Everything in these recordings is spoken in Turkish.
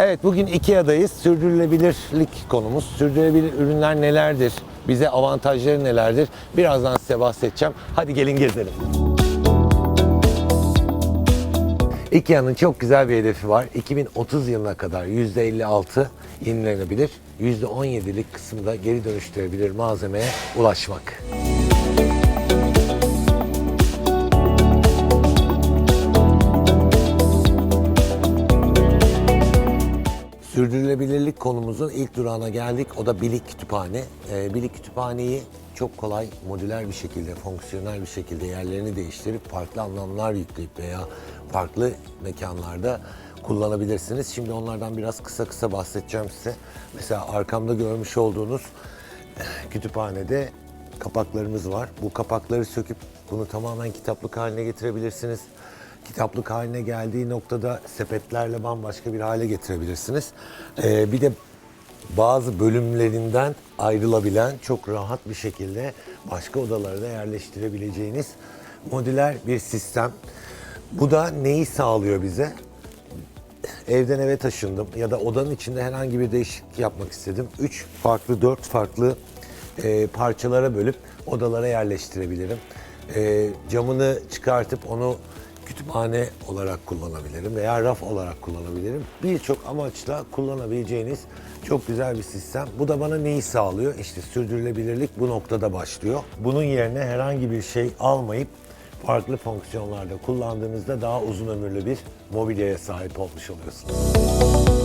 Evet bugün IKEA'dayız. Sürdürülebilirlik konumuz. Sürdürülebilir ürünler nelerdir? Bize avantajları nelerdir? Birazdan size bahsedeceğim. Hadi gelin gezelim. IKEA'nın çok güzel bir hedefi var. 2030 yılına kadar %56 yenilenebilir, %17'lik kısımda geri dönüştürülebilir malzemeye ulaşmak. Sürdürülebilirlik konumuzun ilk durağına geldik. O da Bilik Kütüphane. Ee, Bilik Kütüphaneyi çok kolay, modüler bir şekilde, fonksiyonel bir şekilde yerlerini değiştirip farklı anlamlar yükleyip veya farklı mekanlarda kullanabilirsiniz. Şimdi onlardan biraz kısa kısa bahsedeceğim size. Mesela arkamda görmüş olduğunuz eh, kütüphanede kapaklarımız var. Bu kapakları söküp bunu tamamen kitaplık haline getirebilirsiniz. Kitaplık haline geldiği noktada sepetlerle bambaşka bir hale getirebilirsiniz. Ee, bir de bazı bölümlerinden ayrılabilen çok rahat bir şekilde başka odalara da yerleştirebileceğiniz modüler bir sistem. Bu da neyi sağlıyor bize? evden eve taşındım ya da odanın içinde herhangi bir değişiklik yapmak istedim. Üç farklı, dört farklı e, parçalara bölüp odalara yerleştirebilirim. E, camını çıkartıp onu kütüphane olarak kullanabilirim veya raf olarak kullanabilirim. Birçok amaçla kullanabileceğiniz çok güzel bir sistem. Bu da bana neyi sağlıyor? İşte sürdürülebilirlik bu noktada başlıyor. Bunun yerine herhangi bir şey almayıp farklı fonksiyonlarda kullandığınızda daha uzun ömürlü bir mobilyaya sahip olmuş oluyorsunuz.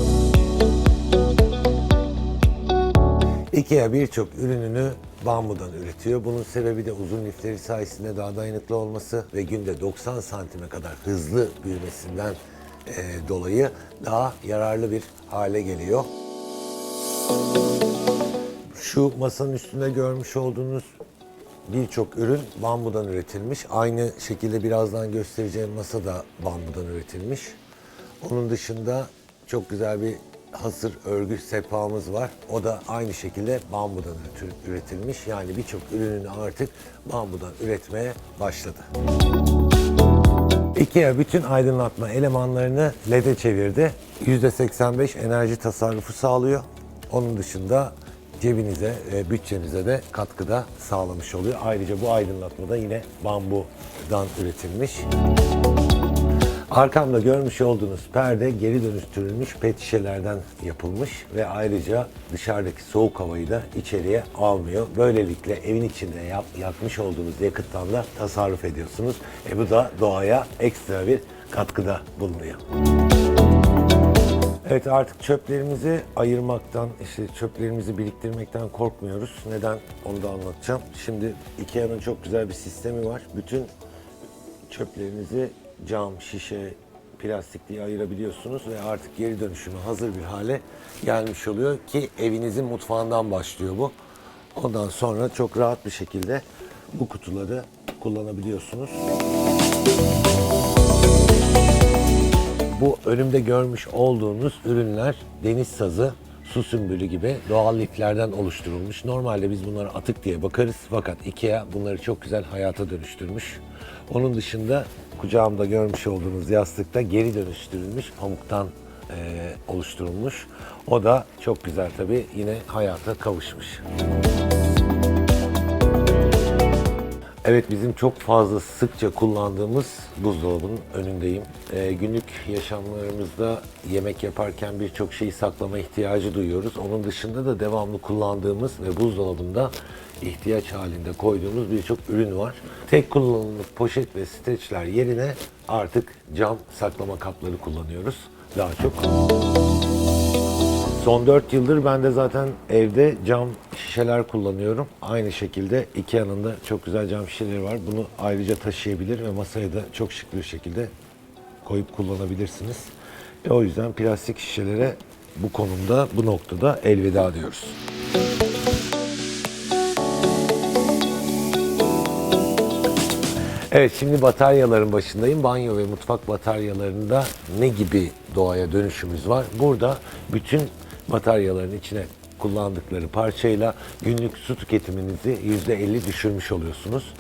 IKEA birçok ürününü bambudan üretiyor. Bunun sebebi de uzun lifleri sayesinde daha dayanıklı olması ve günde 90 santime kadar hızlı büyümesinden e, dolayı daha yararlı bir hale geliyor. Şu masanın üstünde görmüş olduğunuz birçok ürün bambudan üretilmiş. Aynı şekilde birazdan göstereceğim masa da bambudan üretilmiş. Onun dışında çok güzel bir hasır örgü sehpamız var. O da aynı şekilde bambudan üretil- üretilmiş. Yani birçok ürününü artık bambudan üretmeye başladı. IKEA bütün aydınlatma elemanlarını LED'e çevirdi. %85 enerji tasarrufu sağlıyor. Onun dışında cebinize, e, bütçenize de katkıda sağlamış oluyor. Ayrıca bu aydınlatma da yine bambudan üretilmiş. Arkamda görmüş olduğunuz perde geri dönüştürülmüş pet şişelerden yapılmış ve ayrıca dışarıdaki soğuk havayı da içeriye almıyor. Böylelikle evin içinde yap, yakmış olduğunuz yakıttan da tasarruf ediyorsunuz. E bu da doğaya ekstra bir katkıda bulunuyor. Evet artık çöplerimizi ayırmaktan, işte çöplerimizi biriktirmekten korkmuyoruz. Neden? Onu da anlatacağım. Şimdi IKEA'nın çok güzel bir sistemi var. Bütün çöplerinizi cam, şişe, plastik diye ayırabiliyorsunuz ve artık geri dönüşüme hazır bir hale gelmiş oluyor ki evinizin mutfağından başlıyor bu. Ondan sonra çok rahat bir şekilde bu kutuları kullanabiliyorsunuz. Bu önümde görmüş olduğunuz ürünler deniz sazı, su sümbülü gibi doğal liflerden oluşturulmuş. Normalde biz bunlara atık diye bakarız fakat IKEA bunları çok güzel hayata dönüştürmüş. Onun dışında kucağımda görmüş olduğunuz yastıkta geri dönüştürülmüş pamuktan eee, oluşturulmuş. O da çok güzel tabii yine hayata kavuşmuş. Evet bizim çok fazla sıkça kullandığımız buzdolabının önündeyim. Ee, günlük yaşamlarımızda yemek yaparken birçok şeyi saklama ihtiyacı duyuyoruz. Onun dışında da devamlı kullandığımız ve buzdolabında ihtiyaç halinde koyduğumuz birçok ürün var. Tek kullanımlık poşet ve streçler yerine artık cam saklama kapları kullanıyoruz. Daha çok. Son 4 yıldır ben de zaten evde cam şişeler kullanıyorum. Aynı şekilde Ikea'nın da çok güzel cam şişeleri var. Bunu ayrıca taşıyabilir ve masaya da çok şık bir şekilde koyup kullanabilirsiniz. E o yüzden plastik şişelere bu konumda, bu noktada elveda diyoruz. Evet şimdi bataryaların başındayım. Banyo ve mutfak bataryalarında ne gibi doğaya dönüşümüz var? Burada bütün bataryaların içine kullandıkları parçayla günlük su tüketiminizi %50 düşürmüş oluyorsunuz.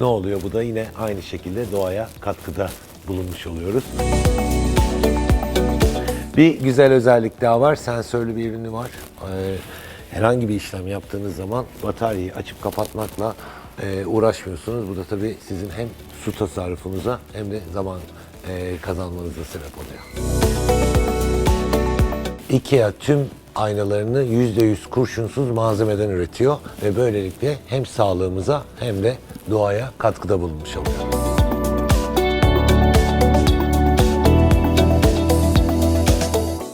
Ne oluyor? Bu da yine aynı şekilde doğaya katkıda bulunmuş oluyoruz. Bir güzel özellik daha var. Sensörlü bir ürünü var. Ee, herhangi bir işlem yaptığınız zaman bataryayı açıp kapatmakla e, uğraşmıyorsunuz. Bu da tabii sizin hem su tasarrufunuza hem de zaman e, kazanmanıza sebep oluyor. IKEA tüm aynalarını %100 kurşunsuz malzemeden üretiyor ve böylelikle hem sağlığımıza hem de doğaya katkıda bulunmuş oluyor.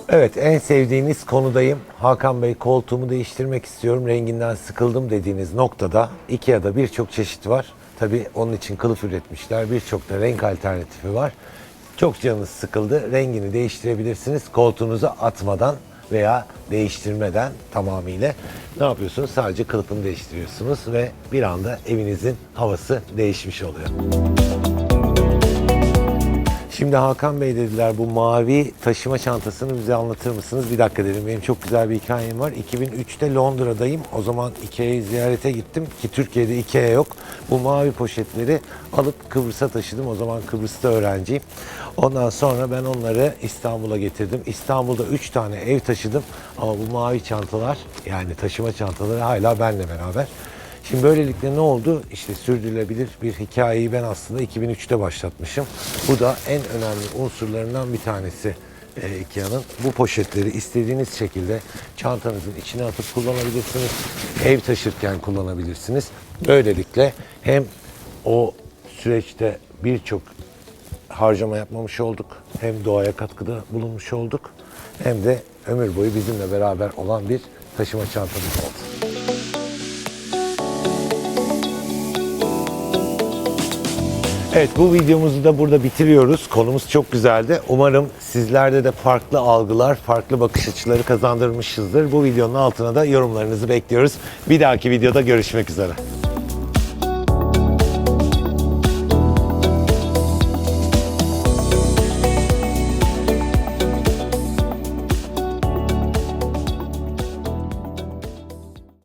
Evet en sevdiğiniz konudayım. Hakan Bey koltuğumu değiştirmek istiyorum. Renginden sıkıldım dediğiniz noktada IKEA'da birçok çeşit var. Tabii onun için kılıf üretmişler. Birçok da renk alternatifi var. Çok canınız sıkıldı. Rengini değiştirebilirsiniz. Koltuğunuza atmadan veya değiştirmeden tamamıyla ne yapıyorsunuz? Sadece kılıfını değiştiriyorsunuz ve bir anda evinizin havası değişmiş oluyor. Şimdi Hakan Bey dediler bu mavi taşıma çantasını bize anlatır mısınız? Bir dakika dedim benim çok güzel bir hikayem var. 2003'te Londra'dayım. O zaman Ikea'yı ziyarete gittim ki Türkiye'de Ikea yok. Bu mavi poşetleri alıp Kıbrıs'a taşıdım. O zaman Kıbrıs'ta öğrenciyim. Ondan sonra ben onları İstanbul'a getirdim. İstanbul'da 3 tane ev taşıdım. Ama bu mavi çantalar yani taşıma çantaları hala benimle beraber. Şimdi böylelikle ne oldu? İşte sürdürülebilir bir hikayeyi ben aslında 2003'te başlatmışım. Bu da en önemli unsurlarından bir tanesi e, Ikea'nın. Bu poşetleri istediğiniz şekilde çantanızın içine atıp kullanabilirsiniz. Ev taşırken kullanabilirsiniz. Böylelikle hem o süreçte birçok harcama yapmamış olduk. Hem doğaya katkıda bulunmuş olduk. Hem de ömür boyu bizimle beraber olan bir taşıma çantamız oldu. Evet bu videomuzu da burada bitiriyoruz. Konumuz çok güzeldi. Umarım sizlerde de farklı algılar, farklı bakış açıları kazandırmışızdır. Bu videonun altına da yorumlarınızı bekliyoruz. Bir dahaki videoda görüşmek üzere.